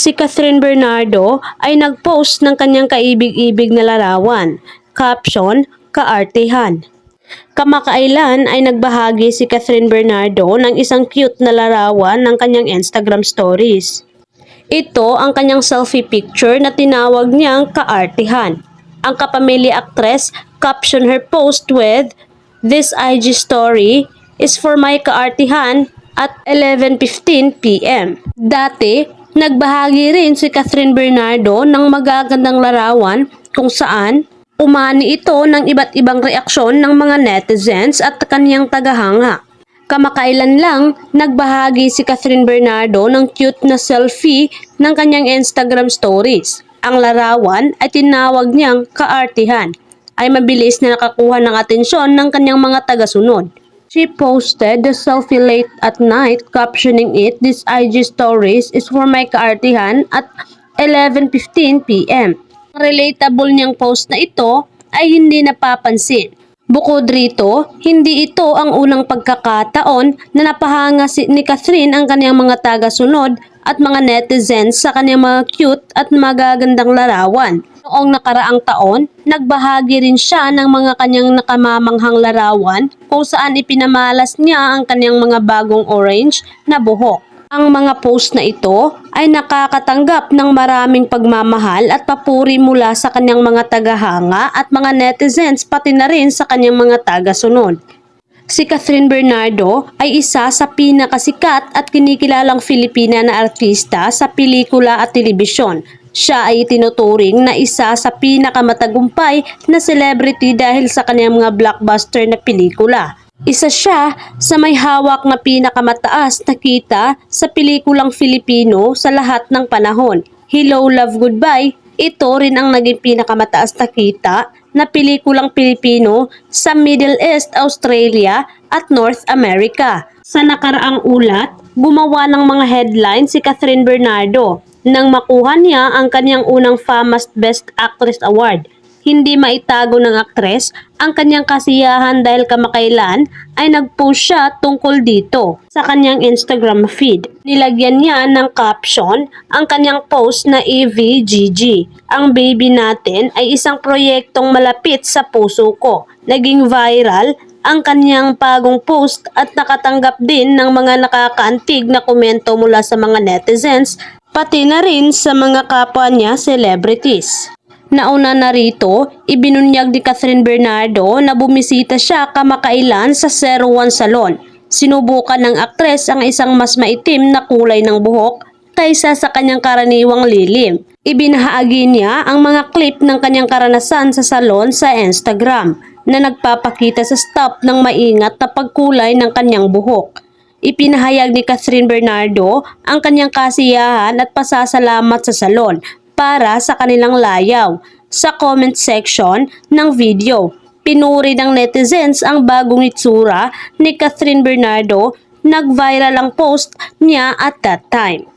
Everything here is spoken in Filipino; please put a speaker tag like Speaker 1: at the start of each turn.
Speaker 1: Si Catherine Bernardo ay nagpost ng kanyang kaibig-ibig na larawan. Caption, kaartehan. Kamakailan ay nagbahagi si Catherine Bernardo ng isang cute na larawan ng kanyang Instagram stories. Ito ang kanyang selfie picture na tinawag niyang kaartehan. Ang kapamilya actress captioned her post with, This IG story is for my kaartehan at 11.15pm. Dati, nagbahagi rin si Catherine Bernardo ng magagandang larawan kung saan umani ito ng iba't ibang reaksyon ng mga netizens at kanyang tagahanga. Kamakailan lang, nagbahagi si Catherine Bernardo ng cute na selfie ng kanyang Instagram stories. Ang larawan ay tinawag niyang kaartihan ay mabilis na nakakuha ng atensyon ng kanyang mga tagasunod. She posted the selfie late at night captioning it, This IG stories is for my kaartihan at 11.15pm. Ang relatable niyang post na ito ay hindi napapansin. Bukod rito, hindi ito ang unang pagkakataon na napahanga si ni Catherine ang kanyang mga tagasunod at mga netizens sa kanyang mga cute at magagandang larawan. Noong nakaraang taon, nagbahagi rin siya ng mga kanyang nakamamanghang larawan kung saan ipinamalas niya ang kanyang mga bagong orange na buhok. Ang mga post na ito ay nakakatanggap ng maraming pagmamahal at papuri mula sa kanyang mga tagahanga at mga netizens pati na rin sa kanyang mga tagasunod. Si Catherine Bernardo ay isa sa pinakasikat at kinikilalang Filipina na artista sa pelikula at telebisyon. Siya ay tinuturing na isa sa pinakamatagumpay na celebrity dahil sa kanyang mga blockbuster na pelikula. Isa siya sa may hawak na pinakamataas na kita sa pelikulang Filipino sa lahat ng panahon. Hello, Love, Goodbye. Ito rin ang naging pinakamataas na kita na pelikulang Pilipino sa Middle East, Australia at North America. Sa nakaraang ulat, gumawa ng mga headline si Catherine Bernardo nang makuha niya ang kanyang unang FAMAS Best Actress Award. Hindi maitago ng aktres ang kanyang kasiyahan dahil kamakailan ay nag-post siya tungkol dito sa kanyang Instagram feed. Nilagyan niya ng caption ang kanyang post na EVGG. Ang baby natin ay isang proyektong malapit sa puso ko. Naging viral ang kanyang bagong post at nakatanggap din ng mga nakakaantig na komento mula sa mga netizens pati na rin sa mga kapwa niya celebrities. Nauna na rito, ibinunyag ni Catherine Bernardo na bumisita siya kamakailan sa 01 Salon. Sinubukan ng aktres ang isang mas maitim na kulay ng buhok kaysa sa kanyang karaniwang lilim. Ibinahagi niya ang mga clip ng kanyang karanasan sa salon sa Instagram na nagpapakita sa stop ng maingat na pagkulay ng kanyang buhok. Ipinahayag ni Catherine Bernardo ang kanyang kasiyahan at pasasalamat sa salon para sa kanilang layaw. Sa comment section ng video, pinuri ng netizens ang bagong itsura ni Catherine Bernardo. Nag-viral ang post niya at that time.